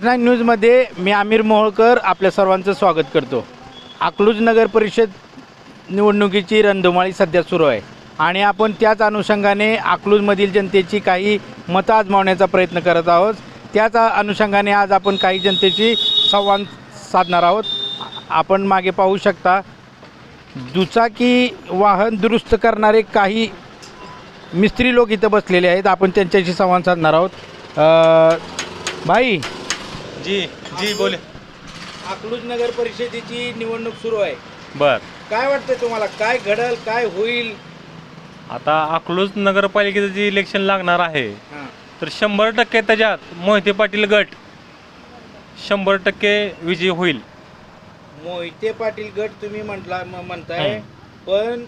Nine न्यूजमध्ये मी आमिर मोहोळकर आपल्या सर्वांचं स्वागत करतो. अकलूज नगर परिषद निवडणुकीची रणधुमाळी सध्या सुरू आहे. आणि आपण त्याच अनुषंगाने अकलूजमधील जनतेची काही मतं आजमावण्याचा प्रयत्न करत आहोत. त्याच अनुषंगाने आज आपण काही जनतेची संवाद साधणार आहोत. आपण मागे पाहू शकता दुचाकी वाहन दुरुस्त करणारे काही मिस्त्री लोक इथं बसलेले आहेत. आपण त्यांच्याशी संवाद साधणार आहोत. भाई जी जी बोले. अकलूज नगर परिषदेची निवडणूक सुरू आहे. बर. काय वाटतंय तुम्हाला? काय घडल? काय होईल? आता अकलूज नगरपालिकेचं जे इलेक्शन लागणार आहे हां. तर शंभर टक्के त्याच्यात मोहिते पाटील गट शंभर टक्के विजय होईल. मोहिते पाटील गट तुम्ही म्हटला म्हणताय. पण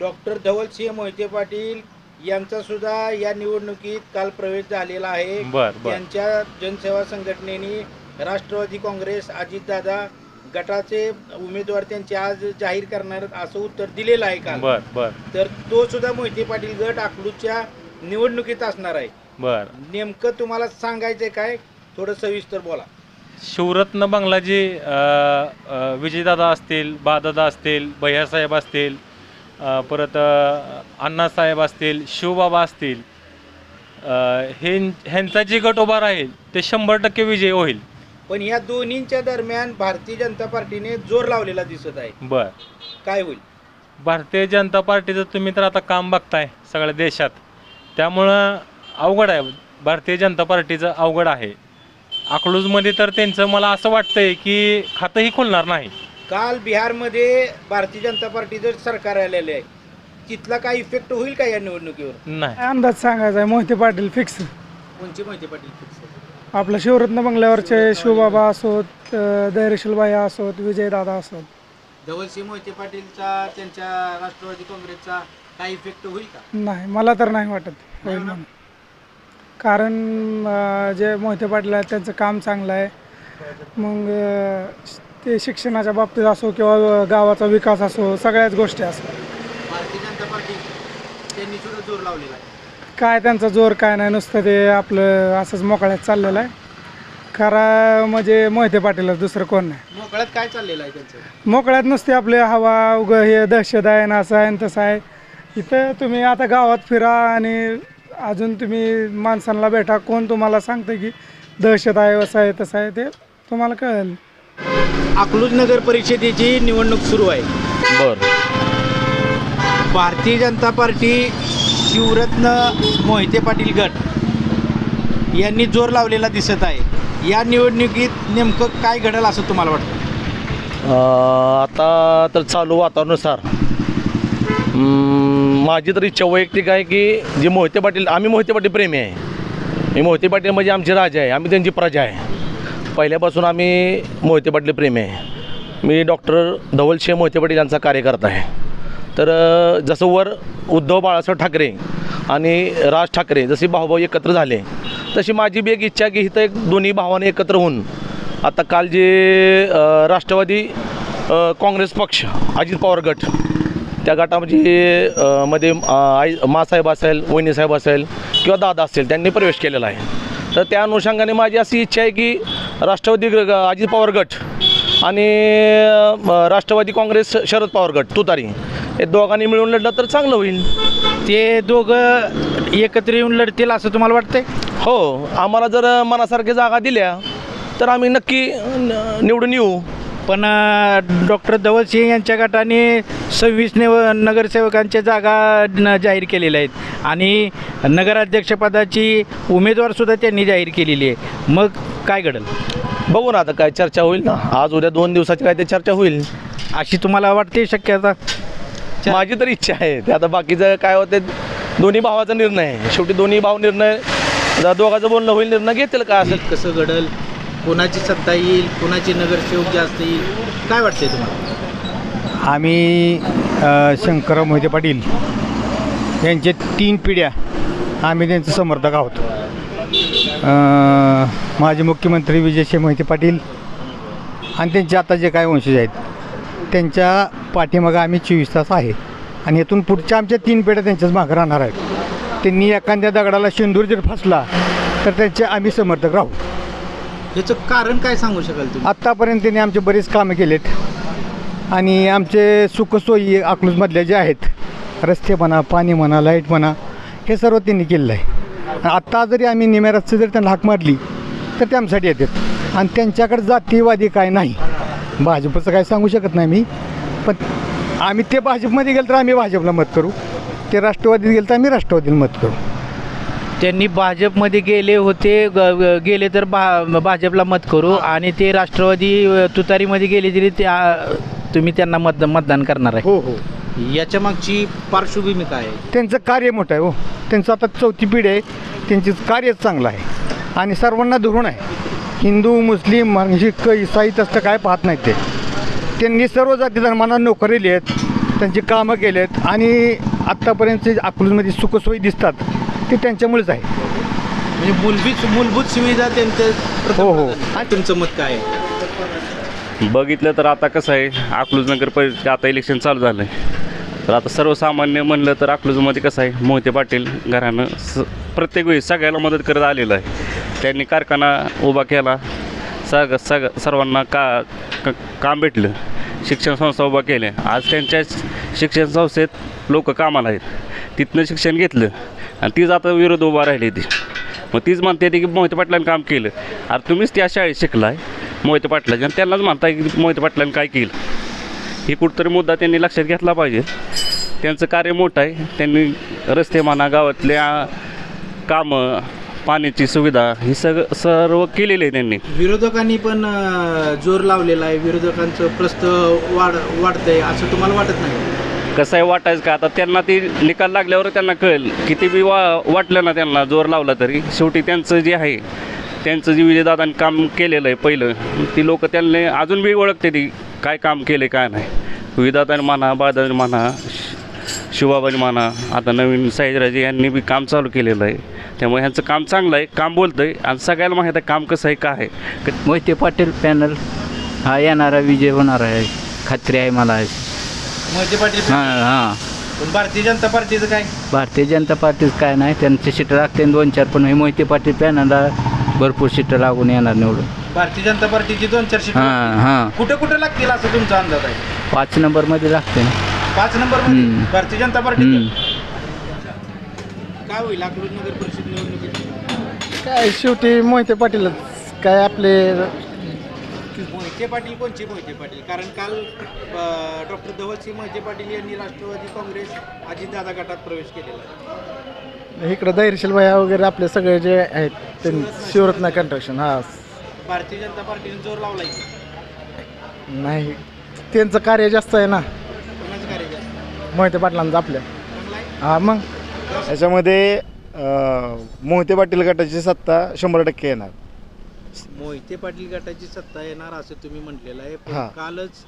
डॉक्टर धवलसिंह मोहिते पाटील यांचा सुद्धा या निवडणुकीत काल प्रवेश झालेला आहे. बर बर. त्यांच्या जनसेवा संघटनेने राष्ट्रवादी काँग्रेस अजितदादा गटाचे उमेदवार त्यांचे आज जाहीर करणार असं उत्तर दिलेलं आहे काल. बर बर. तर तो सुद्धा मोहिते पाटील गट अकलूजच्या निवडणुकीत असणार आहे. बर. नेमकं तुम्हाला सांगायचंय काय? थोडं सविस्तर बोला. शिवरत्न बंगलाजी अ, अ, विजयदादा असतील बादादा असतील भैयासाहेब असतील परत अण्णासाहेब असतील शिवबाबा असतील हे ह्यांचा जे गट उभा राहील ते शंभर टक्के विजय होईल. पण या दोन्हींच्या दरम्यान भारतीय जनता पार्टीने जोर लावलेला दिसत आहे. बर. काय होईल? भारतीय जनता पार्टीचं तुम्ही तर आता काम बघताय सगळ्या देशात. त्यामुळं अवघड आहे. भारतीय जनता पार्टीचं अवघड आहे. अकलूजमध्ये तर त्यांचं मला असं वाटतंय की खातंही खुलणार नाही. काल बिहारमध्ये भारतीय जनता पार्टीचं सरकार आलेलं आहे तिथला काय इफेक्ट होईल का या निवडणुकीवर? नाही. अंदाज सांगायचा आहे मोहिते पाटील फिक्स कोणची मोहिते पाटील fix? आहे? आपलं शिवरत्न बंगल्यावरचे शिवबाबा असोत धैर्यशीलबाई असोत विजयदादा असोत. धवलसिंह मोहिते पाटीलचा त्यांच्या राष्ट्रवादी काँग्रेसचा काय इफेक्ट होईल का? नाही मला तर नाही वाटत. होईल म्हणून कारण अं, जे मोहिते पाटील आहेत त्यांचं काम चांगलं आहे. मग ते शिक्षणाच्या बाबतीत असो किंवा गावाचा विकास असो सगळ्याच गोष्टी असो भारतीय जनता पार्टी त्यांनी सुद्धा जोर लावलेला आहे. काय त्यांचा जोर काय नाही नुसतं ते आपलं असंच मोकळ्यात चाललेलं आहे. खरा म्हणजे मोहिते पाटीलच दुसरं कोण नाही. मोकळ्यात काय चाललेलं आहे त्यांचं? मोकळ्यात नुसते आपले हवा उग हे दहशत आहे ना असं आहे आणि तसं आहे. इथं तुम्ही आता गावात फिरा आणि अजून तुम्ही माणसांना भेटा. कोण तुम्हाला सांगतं की दहशत आहे असं आहे तसं आहे ते तुम्हाला कळेल. अकलूज नगर परिषदेची निवडणूक सुरू आहे. बर. भारतीय जनता पार्टी शिवरत्न मोहिते पाटील गट यांनी जोर लावलेला दिसत आहे. या निवडणुकीत नेमकं काय घडेल असं तुम्हाला वाटतं? अ, आता तर चालू वातावरणानुसार. अं, माझी तर इच्छा वैयक्तिक आहे की जे मोहिते पाटील आम्ही मोहिते पाटील प्रेमी आहे. मी मोहिते पाटील म्हणजे आमचे राजा आहे आम्ही त्यांची प्रजा आहे. पहिल्यापासून आम्ही मोहिते पाटील प्रेम आहे. मी डॉक्टर धवलसिंह मोहिते पाटील यांचा कार्यकर्ता आहे. तर जसं वर उद्धव बाळासाहेब ठाकरे आणि राज ठाकरे जसे भाऊभाऊ एकत्र झाले तशी माझी बी एक इच्छा की इथं एक दोन्ही भावाने एकत्र होऊन आता काल जे राष्ट्रवादी काँग्रेस पक्ष अजित पवार गट त्या गटामध्ये मध्ये आई मासाहेब असेल वहिनीसाहेब असेल किंवा दादा असेल त्यांनी प्रवेश केलेला आहे. तर त्या अनुषंगाने माझी अशी इच्छा आहे की राष्ट्रवादी अजित पवार गट आणि राष्ट्रवादी काँग्रेस शरद पवार गट तुतारी. हे दोघांनी मिळून लढलं तर चांगलं होईल. ते दोघं एकत्र येऊन लढतील असं तुम्हाला वाटतंय? हो आम्हाला जर मनासारख्या जागा दिल्या तर आम्ही नक्की निवडून येऊ. पण डॉक्टर धवलसिंह यांच्या गटाने सव्वीस नेव नगरसेवकांच्या जागा न जाहीर केलेल्या आहेत. आणि नगराध्यक्षपदाची उमेदवारसुद्धा त्यांनी जाहीर केलेली आहे. मग काय घडेल? बघू ना आता काय चर्चा होईल ना. आज उद्या दोन दिवसाची काय ते चर्चा होईल. अशी तुम्हाला वाटते शक्यता? माझी तर इच्छा आहे. ते आता बाकीचं काय होते दोन्ही भावाचा निर्णय आहे. शेवटी दोन्ही भाव निर्णय जर दोघांचं बोलणं होईल निर्णय घेतील का असं? कसं घडल? कोणाची सत्ता येईल कोणाची नगरसेवक जास्त येईल? काय वाटतंय तुम्हाला? आम्ही शंकरराव मोहिते पाटील यांचे तीन पिढ्या आम्ही त्यांचे समर्थक आहोत. माजी मुख्यमंत्री विजयसिंह मोहिते पाटील आणि त्यांचे आता जे काय वंशज आहेत त्यांच्या पाठीमागं आम्ही चोवीस तास आहे. आणि इथून पुढच्या आमच्या तीन पिढ्या त्यांच्याच मागं राहणार आहेत. त्यांनी एखाद्या दगडाला शेंदूर जर फसला तर त्यांचे आम्ही समर्थक राहू. ह्याचं कारण काय सांगू शकाल तुम्ही? आत्तापर्यंत त्यांनी आमचे बरेच कामं केलेत. आणि आमचे सुखसोयी अकलूजमधल्या जे आहेत रस्ते म्हणा पाणी म्हणा लाइट म्हणा हे सर्व त्यांनी केलेलं आहे. आत्ता जरी आम्ही निम्या रस्ते जरी त्यांना हाक मारली तर ते आमच्यासाठी येतात. आणि त्यांच्याकडे जातीवादी काय नाही. भाजपचं काय सांगू शकत नाही मी. पण आम्ही ते भाजपमध्ये गेलं तर आम्ही भाजपला मत करू. ते राष्ट्रवादीत गेलं तर आम्ही राष्ट्रवादीला मत करू. त्यांनी भाजपमध्ये गेले होते ग- ग- गेले तर भा भाजपला मत करू आणि ते राष्ट्रवादी तुतारीमध्ये गेले तरी ते आ, तुम्ही त्यांना मत मतदान करणार आहे. हो हो. याच्या मागची पार्श्वभूमी काय आहे? त्यांचं कार्य मोठं आहे हो. त्यांचं आता चौथी पिढी आहे त्यांचं कार्यच चांगलं आहे. आणि सर्वांना धरून आहे. हिंदू मुस्लिम शीख इसाई तसं काय पाहत नाहीत ते. त्यांनी सर्व जाती धर्मांना नोकरी आहेत त्यांची कामं केलेत आणि आत्तापर्यंत जे अकलूजमध्ये सुखसोयी दिसतात. ते त्यांच्यामुळेच आहे. म्हणजे मूलभूत मूलभूत सुविधा त्यांच्या हो, हो. तुमचं मत काय आहे? बघितलं तर आता कसं आहे अकलूज नगर परिषद आता इलेक्शन चालू झालं आहे तर आता सर्वसामान्य म्हणलं तर अकलूजमध्ये कसं आहे मोहिते पाटील घरानं स प्रत्येक वेळी सगळ्याला मदत करत आलेलं आहे. त्यांनी कारखाना उभा केला सग सग सर्वांना का क- काम भेटलं. शिक्षण संस्था उभा केल्या. आज त्यांच्या शिक्षण संस्थेत लोक कामाला आहेत. तिथनं शिक्षण घेतलं आणि तीच आता विरोध उभा राहिली ती. मग तीच म्हणते ती की मोहित पाटलांनी काम केलं. अरे तुम्हीच त्या शाळेत शिकलाय मोहित पाटलाच्या आणि त्यांनाच म्हणताय की मोहित पाटलांनी काय केलं? हे कुठंतरी मुद्दा त्यांनी लक्षात घेतला पाहिजे. त्यांचं कार्य मोठं आहे. त्यांनी रस्ते म्हणा गावातल्या कामं पाण्याची सुविधा ही सग सर्व केलेली आहे त्यांनी. विरोधकांनी पण अ, जोर लावलेला आहे. विरोधकांचं प्रस्त वाढ वाढतंय असं तुम्हाला वाटत नाही? कसं आहे वाटायचं का? आता त्यांना ती निकाल लागल्यावर त्यांना कळेल. किती बी वा वाटलं ना त्यांना जोर लावला तरी. शेवटी त्यांचं जे आहे त्यांचं जे विजयदादांनी काम केलेलं आहे पहिलं ती लोक त्यांनी अजून बी ओळखते ती काय काम केले काय नाही. विजयदादांनी म्हणा बादानी म्हणा शिवाबाई म्हणा आता नवीन साईजराजे यांनी बी काम चालू केलेलं आहे. त्यामुळे ह्यांचं काम चांगलं आहे काम बोलतं आहे आणि सगळ्याला माहीत आहे काम कसं आहे काय आहे. मोहिते पाटील पॅनल. हा येणारा विजय होणार आहे. खात्री आहे मला. मोहिते पाटील हां हां. पण भारतीय जनता पार्टीचं काय? भारतीय जनता पार्टीच काय नाही. त्यांचे सीटं लागते दोन चार पण हे मोहिते पाटील पॅनलला भरपूर सीटं लागून येणार निवडून. भारतीय जनता पार्टीची दोन चार सीट हां हां. कुठे कुठे लागतील असं तुमचा अंदाज आहे? पाच नंबरमध्ये लागते ना. पाच नंबर. भारतीय जनता पार्टी. काय होईल अकलूज नगर परिषद निवडणुकीत? काय शेवटी मोहिते पाटीलच. काय आपले मोहिते पाटील कोणचे मोहिते पाटील? कारण काल डॉक्टर धवलसिंह मोहिते पाटील यांनी राष्ट्रवादी काँग्रेस अजितदादा गटात प्रवेश केलेला इकडं धैर्यशील भया वगैरे आपले सगळे जे आहेत ते शिवरत्ना कन्स्ट्रक्शन हा. भारतीय जनता पार्टीने जोर लावलाय नाही त्यांचं कार्य जास्त आहे ना. कोणाचं कार्य जास्त? मोहिते पाटलांचं आपल्या? हा मग. याच्यामध्ये मोहिते पाटील गटाची सत्ता शंभर टक्के येणार. मोहिते पाटील गटाची सत्ता येणार असं तुम्ही म्हटलेलं आहे. पण हा. कालच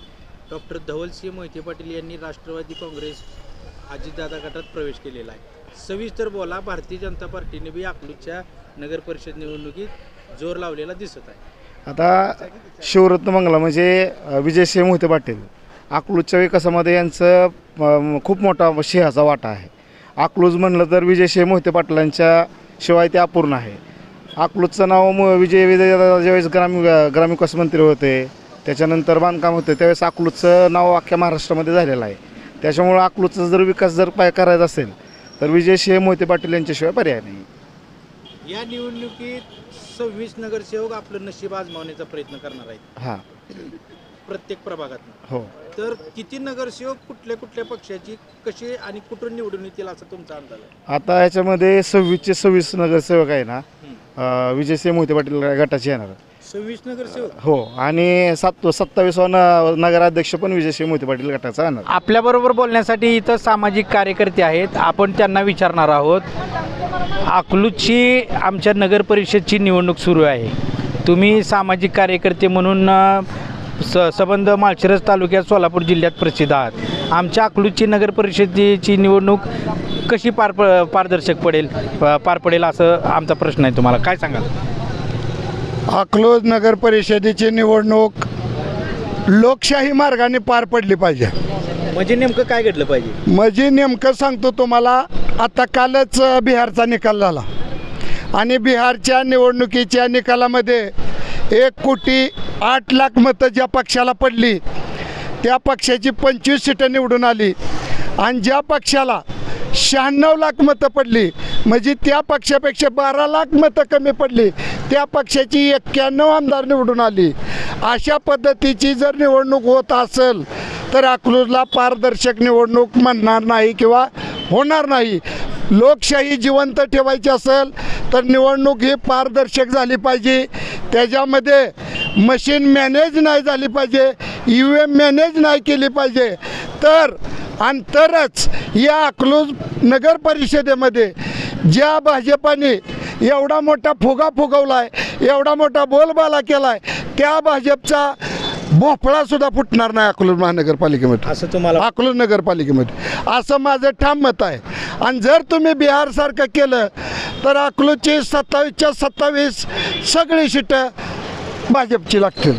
डॉक्टर धवलसिंह मोहिते पाटील यांनी राष्ट्रवादी काँग्रेस अजितदादा गटात प्रवेश केलेला आहे. सविस्तर बोला भारतीय जनता पार्टीने बी अकलूजच्या नगर परिषद निवडणुकीत जोर लावलेला दिसत आहे. आता शिवरत्न मंगला म्हणजे अ, विजयसिंह मोहिते पाटील. अकलूजच्या विकासामध्ये यांचं खूप मोठा सिंहाचा वाटा आहे. अकलूज म्हणलं तर विजयसिंह मोहिते पाटलांच्या शिवाय ते अपूर्ण आहे. अकलूजचं नाव म विजय विजय ज्यावेळेस ग्रामीण ग्रामविकास मंत्री होते त्याच्यानंतर बांधकाम होते त्यावेळेस अकलूजचं नाव अख्ख्या महाराष्ट्रामध्ये झालेलं आहे. त्याच्यामुळं अकलूजचा जर विकास जर पाय करायचा असेल तर विजयसिंह मोहिते पाटील यांच्याशिवाय पर्याय नाही. या निवडणुकीत सव्वीस नगरसेवक आपलं नशीब आजमावण्याचा प्रयत्न करणार आहेत. हां. प्रत्येक प्रभागात हो. तर किती नगरसेवक कुठल्या कुठल्या पक्षाची कशी आणि कुठून निवडून येतील असा तुमचा अंदाज आहे? आता याच्यामध्ये सव्वीसचे सव्वीस नगरसेवक आहे ना अं, विजयसिंह मोहिते पाटील गटाचे येणार. सव्वीस नगरसेवक? हो आणि सात सत्तावीसवा न नगराध्यक्ष पण विजयसिंह मोहिते पाटील गटाचा येणार. आपल्याबरोबर बोलण्यासाठी इथं सामाजिक कार्यकर्ते आहेत आपण त्यांना विचारणार आहोत. अकलूजची आमच्या नगर परिषदची निवडणूक सुरू आहे. तुम्ही सामाजिक कार्यकर्ते म्हणून अ, स संबंध माळशिरस तालुक्यात सोलापूर जिल्ह्यात प्रसिद्ध आहात. आमच्या अकलूजची नगर परिषदेची निवडणूक कशी पार प पारदर्शक पडेल पार पडेल असं आमचा प्रश्न आहे तुम्हाला. काय सांगाल? अकलोज नगर परिषदेची निवडणूक लोकशाही मार्गाने पार पडली पाहिजे. म्हणजे नेमकं काय घडलं पाहिजे? म्हणजे नेमकं सांगतो तुम्हाला आता कालच बिहारचा निकाल झाला. आणि बिहारच्या निवडणुकीच्या निकालामध्ये एक कोटी आठ लाख मतं ज्या पक्षाला पडली त्या पक्षाची पंचवीस सीटं निवडून आली. आणि ज्या पक्षाला शहाण्णव लाख मतं पडली म्हणजे त्या पक्षापेक्षा बारा लाख मतं कमी पडली त्या पक्षाची एक्क्याण्णव आमदार निवडून आली. अशा पद्धतीची जर निवडणूक होत असेल तर अकलूजला पारदर्शक निवडणूक म्हणणार नाही किंवा होणार नाही. लोकशाही जिवंत ठेवायची असेल तर निवडणूक ही पारदर्शक झाली पाहिजे. त्याच्यामध्ये मशीन मॅनेज नाही झाली पाहिजे ई व्ही एम मॅनेज नाही केली पाहिजे. तर आणि तरच या अकलूज नगर परिषदेमध्ये ज्या भाजपाने एवढा मोठा फुगा फुगवला आहे एवढा मोठा बोलबाला केला आहे त्या भाजपचा भोपळा सुद्धा फुटणार नाही अकलूज महानगरपालिकेमध्ये. असं तुम्हाला अकलूज नगरपालिकेमध्ये. असं माझं ठाम मत आहे. आणि जर तुम्ही बिहारसारखं केलं तर अकलूजची सत्तावीसच्या सत्तावीस सगळी सीटं भाजपची लागतील.